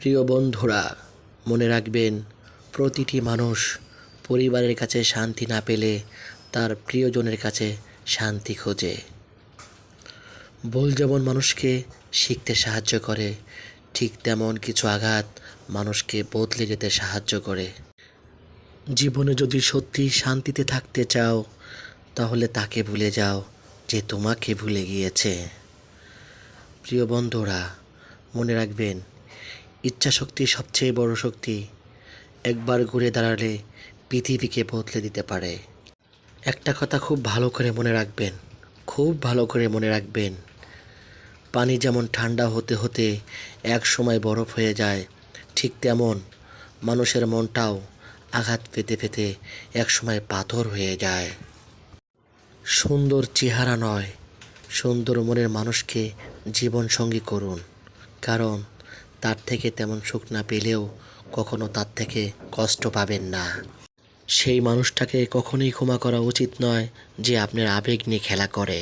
প্রিয় বন্ধুরা, মনে রাখবেন, প্রতিটি মানুষ পরিবারের কাছে শান্তি না পেলে তার প্রিয়জনের কাছে শান্তি খোঁজে। ভুল যেমন মানুষকে শিখতে সাহায্য করে, ঠিক তেমন কিছু আঘাত মানুষকে বদলে যেতে সাহায্য করে। জীবনে যদি সত্যি শান্তিতে থাকতে চাও, তাহলে তাকে ভুলে যাও যে তোমাকে ভুলে গিয়েছে। প্রিয় বন্ধুরা, মনে রাখবেন ইচ্ছা শক্তি সবচেয়ে বড় শক্তি একবার ঘুরে দাঁড়ালে পৃথিবীকে বদলে দিতে পারে। একটা কথা খুব ভালো করে মনে রাখবেন, খুব ভালো করে মনে রাখবেন। পানি যেমন ঠান্ডা হতে হতে এক সময় বরফ হয়ে যায়, ঠিক তেমন মানুষের মনটাও আঘাত পেতে পেতে এক সময় পাথর হয়ে যায়। সুন্দর চেহারা নয়, সুন্দর মনের মানুষকে জীবনসঙ্গী করুন, কারণ তার থেকে তেমন সুখ না পেলেও কখনো তার থেকে কষ্ট পাবেন না। সেই মানুষটাকে কখনোই ক্ষমা করা উচিত নয় যে আপনার আবেগ নিয়ে খেলা করে।